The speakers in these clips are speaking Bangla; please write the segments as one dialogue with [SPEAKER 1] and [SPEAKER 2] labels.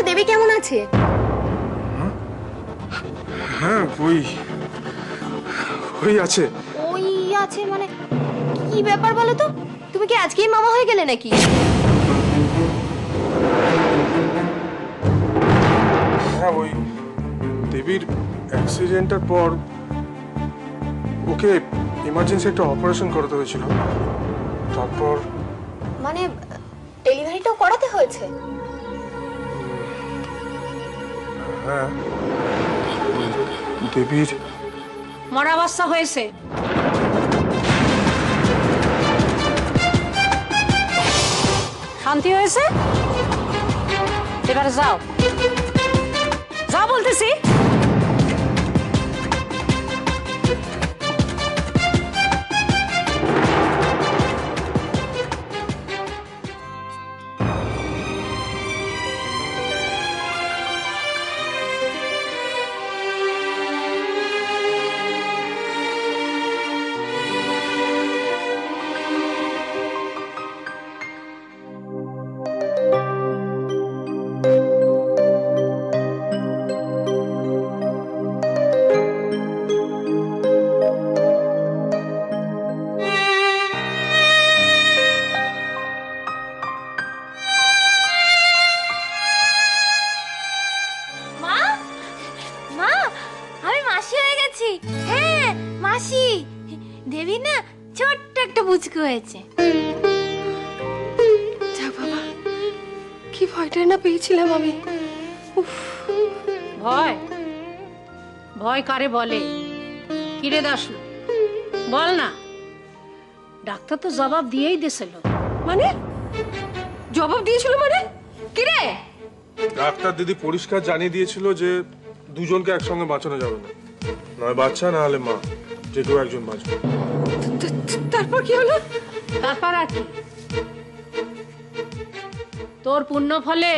[SPEAKER 1] আচ্ছা দেবী কেমন আছে?
[SPEAKER 2] হ্যাঁ ওই ওই আছে।
[SPEAKER 1] ওই আছে মানে কি ব্যাপার বলো তো? তুমি কি আজকেই মামা হয়ে গেলে নাকি?
[SPEAKER 2] হ্যাঁ ওই দেবীর অ্যাক্সিডেন্টের পর ওকে ইমার্জেন্সি একটা অপারেশন করাতে হয়েছিল। তারপর
[SPEAKER 1] মানে ডেলিভারিটাও করাতে হয়েছে?
[SPEAKER 2] হ্যাঁ। দেবীর
[SPEAKER 3] মরা অবস্থা হয়েছে। শান্তি হয়েছে? এবারে যাও। যা বলতেছি।
[SPEAKER 1] হয়ে মাসি। দেবী না ছোট্ট একটা বুচকু হয়েছে।
[SPEAKER 4] যা বাবা কি ভয়টাই না পেয়েছিলাম আমি।
[SPEAKER 3] ভয়? ভয় কারে বলে? কিরে দাসু বল না। ডাক্তার তো জবাব দিয়েই দিছিল
[SPEAKER 4] মানে? জবাব দিয়েছিল মানে? কিরে?
[SPEAKER 2] ডাক্তার দিদি পরিষ্কার জানিয়ে দিয়েছিল যে দুজনকে একসঙ্গে বাঁচানো যাবে না। নয় বাচ্চা না হলে মা। যে কেউ একজন বাঁচবে।
[SPEAKER 4] তারপর কি হলো?
[SPEAKER 3] তারপর আর কি। তোর পুণ্য ফলে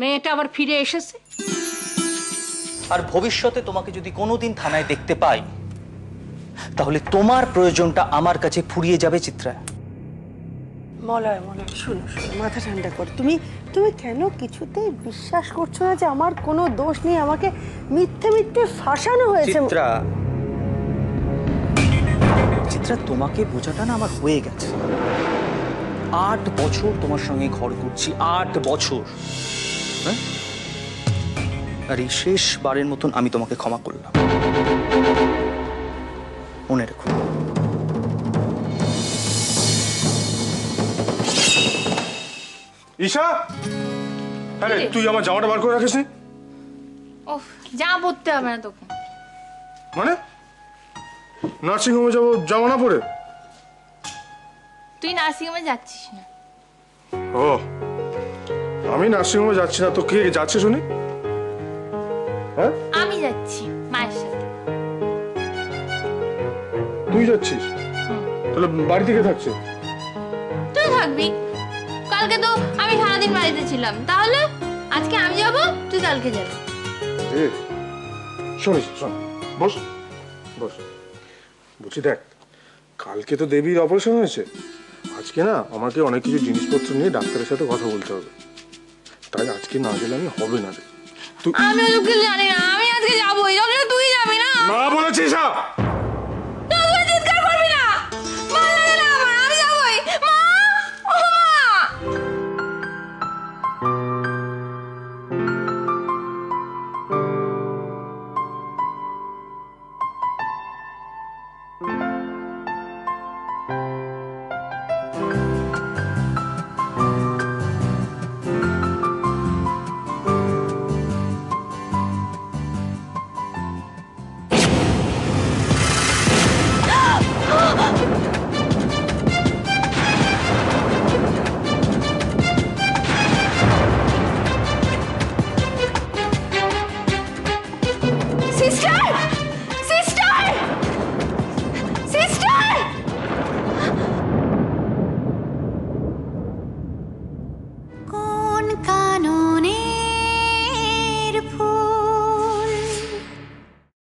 [SPEAKER 3] মেয়েটা আবার ফিরে এসেছে।
[SPEAKER 5] আর ভবিষ্যতে তোমাকে যদি কোনোদিন থানায় দেখতে পাই তাহলে তোমার প্রয়োজনটা আমার কাছে ফুরিয়ে যাবে চিত্রা।
[SPEAKER 6] মলয় মলয় শুনো শুনো মাথা ঠান্ডা কর। তুমি তুমি কেন কিছুতেই বিশ্বাস করছ না যে আমার কোনো দোষ নেই? আমাকে মিথ্যে মিথ্যে ফাঁসানো হয়েছে।
[SPEAKER 5] চিত্রা। চিত্রা তোমাকে বোঝাটা না আমার হয়ে গেছে। আট বছর তোমার সঙ্গে ঘর করছি আট বছর। হ্যাঁ? আর এই শেষবারের মতন আমি তোমাকে ক্ষমা করলাম। মনে রেখো।
[SPEAKER 2] ঈশা? আরে তুই আমার জামাটা বার করে রাখিস নি?
[SPEAKER 1] ওহ যা পড়তে হবে না তোকে।
[SPEAKER 2] মানে? নার্সিং হোমে যাব জামা না পরে
[SPEAKER 1] তুই নার্সিং হোমে যাচ্ছিস না।
[SPEAKER 2] ও আমি নার্সিং হোমে যাচ্ছি না তো কে যাচ্ছে শুনি? হ্যাঁ?
[SPEAKER 1] আমি যাচ্ছি মায়ের সাথে।
[SPEAKER 2] তুই যাচ্ছিস? তাহলে বাড়ি থেকে থাকছে?
[SPEAKER 1] কালকে তো আমি সারাদিন বাড়িতে ছিলাম। তাহলে আজকে আমি যাব তুই কালকে যাবি
[SPEAKER 2] শোনিস শোন বস বস। বলছি দেখ কালকে তো দেবীর অপারেশন হয়েছে। আজকে না আমাকে অনেক কিছু জিনিসপত্র নিয়ে ডাক্তারের সাথে কথা বলতে হবে। তাই আজকে না গেলে আমি হবে না রে। তুই
[SPEAKER 1] আমি জানি না আমি আজকে যাব তুই যাবি না।
[SPEAKER 2] না বলেছিস